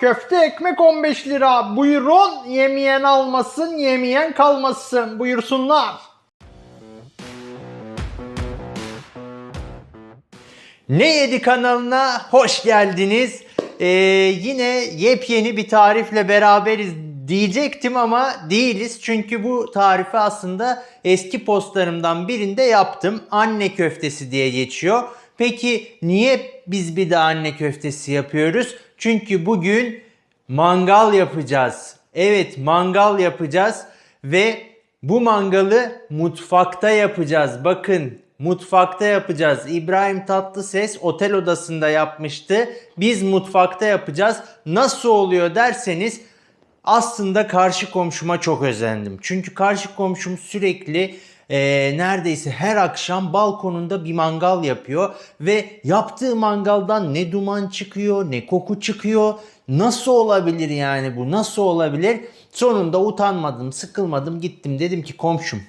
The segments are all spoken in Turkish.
köfte ekmek 15 lira. Buyurun yemeyen almasın, yemeyen kalmasın. Buyursunlar. Ne Yedi kanalına hoş geldiniz. Ee, yine yepyeni bir tarifle beraberiz diyecektim ama değiliz. Çünkü bu tarifi aslında eski postlarımdan birinde yaptım. Anne köftesi diye geçiyor. Peki niye biz bir de anne köftesi yapıyoruz? Çünkü bugün mangal yapacağız. Evet mangal yapacağız ve bu mangalı mutfakta yapacağız. Bakın mutfakta yapacağız. İbrahim Tatlıses otel odasında yapmıştı. Biz mutfakta yapacağız. Nasıl oluyor derseniz aslında karşı komşuma çok özendim. Çünkü karşı komşum sürekli e, neredeyse her akşam balkonunda bir mangal yapıyor ve yaptığı mangaldan ne duman çıkıyor, ne koku çıkıyor. Nasıl olabilir yani bu? Nasıl olabilir? Sonunda utanmadım, sıkılmadım, gittim dedim ki komşum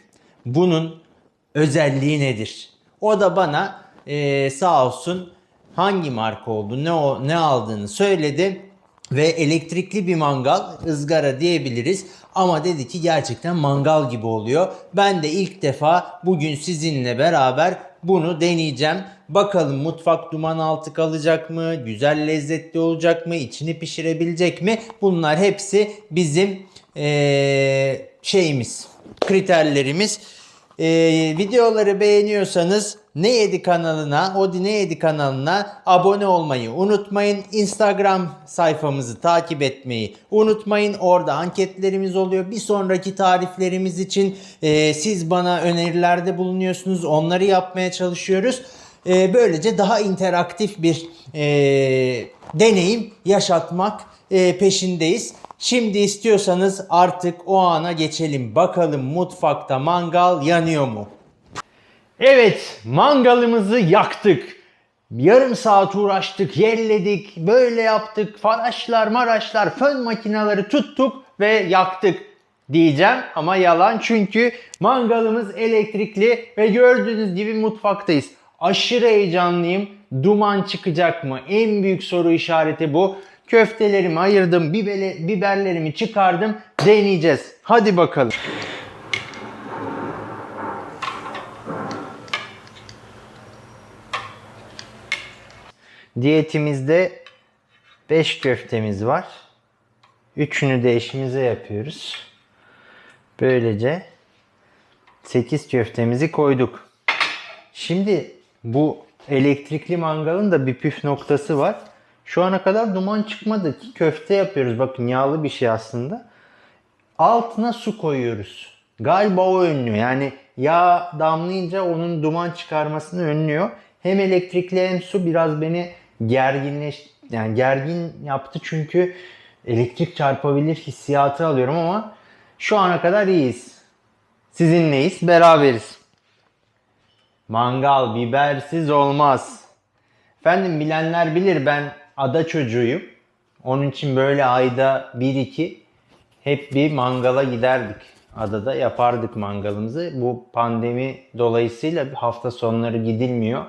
bunun özelliği nedir? O da bana e, sağ olsun hangi marka oldu, ne o, ne aldığını söyledi ve elektrikli bir mangal, ızgara diyebiliriz. Ama dedi ki gerçekten mangal gibi oluyor. Ben de ilk defa bugün sizinle beraber bunu deneyeceğim. Bakalım mutfak duman altı kalacak mı? Güzel lezzetli olacak mı? içini pişirebilecek mi? Bunlar hepsi bizim eee, şeyimiz, kriterlerimiz. Ee, videoları beğeniyorsanız Ne Yedi kanalına, Odi Ne Yedi kanalına abone olmayı unutmayın. Instagram sayfamızı takip etmeyi unutmayın. Orada anketlerimiz oluyor. Bir sonraki tariflerimiz için e, siz bana önerilerde bulunuyorsunuz. Onları yapmaya çalışıyoruz. E, böylece daha interaktif bir e, deneyim yaşatmak e, peşindeyiz. Şimdi istiyorsanız artık o ana geçelim. Bakalım mutfakta mangal yanıyor mu? Evet, mangalımızı yaktık. Yarım saat uğraştık, yelledik, böyle yaptık, faraşlar, maraşlar, fön makineleri tuttuk ve yaktık diyeceğim ama yalan çünkü mangalımız elektrikli ve gördüğünüz gibi mutfaktayız. Aşırı heyecanlıyım. Duman çıkacak mı? En büyük soru işareti bu. Köftelerimi ayırdım, biberlerimi çıkardım. Deneyeceğiz. Hadi bakalım. Diyetimizde 5 köftemiz var. Üçünü de eşimize yapıyoruz. Böylece 8 köftemizi koyduk. Şimdi bu elektrikli mangalın da bir püf noktası var. Şu ana kadar duman çıkmadı ki köfte yapıyoruz. Bakın yağlı bir şey aslında. Altına su koyuyoruz. Galiba o önlüyor. Yani yağ damlayınca onun duman çıkarmasını önlüyor. Hem elektrikli hem su biraz beni gerginleş yani gergin yaptı çünkü elektrik çarpabilir hissiyatı alıyorum ama şu ana kadar iyiyiz. Sizinleyiz, beraberiz. Mangal bibersiz olmaz. Efendim bilenler bilir ben ada çocuğuyum. Onun için böyle ayda 1-2 hep bir mangala giderdik. Adada yapardık mangalımızı. Bu pandemi dolayısıyla hafta sonları gidilmiyor.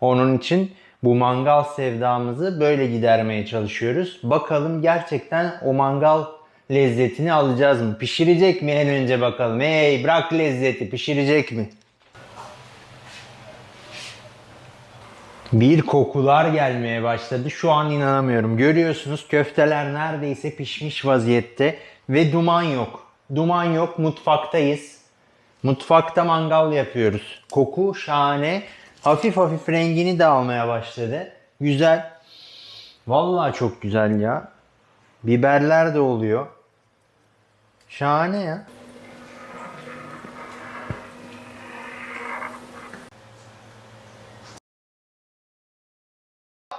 Onun için bu mangal sevdamızı böyle gidermeye çalışıyoruz. Bakalım gerçekten o mangal lezzetini alacağız mı? Pişirecek mi en önce bakalım. Hey bırak lezzeti pişirecek mi? Bir kokular gelmeye başladı. Şu an inanamıyorum. Görüyorsunuz köfteler neredeyse pişmiş vaziyette ve duman yok. Duman yok. Mutfaktayız. Mutfakta mangal yapıyoruz. Koku şahane. Hafif hafif rengini de almaya başladı. Güzel. Vallahi çok güzel ya. Biberler de oluyor. Şahane ya.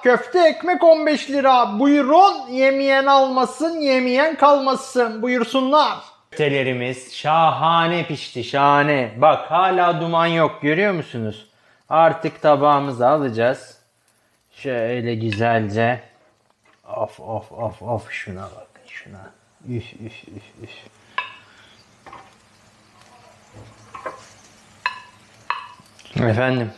Köfte ekmek 15 lira. Buyurun yemeyen almasın, yemeyen kalmasın. Buyursunlar. Köftelerimiz şahane pişti, şahane. Bak hala duman yok görüyor musunuz? Artık tabağımıza alacağız. Şöyle güzelce. Of of of of şuna bakın şuna. Üf üf üf üf. Efendim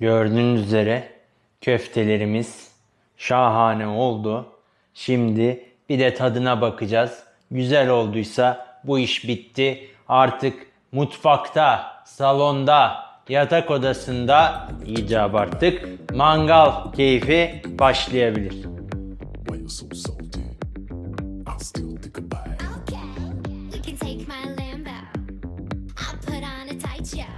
gördüğünüz üzere köftelerimiz şahane oldu. Şimdi bir de tadına bakacağız. Güzel olduysa bu iş bitti. Artık mutfakta, salonda, yatak odasında iyice abarttık. Mangal keyfi başlayabilir. Okay, you can take my Lambo. I'll put on a tight show.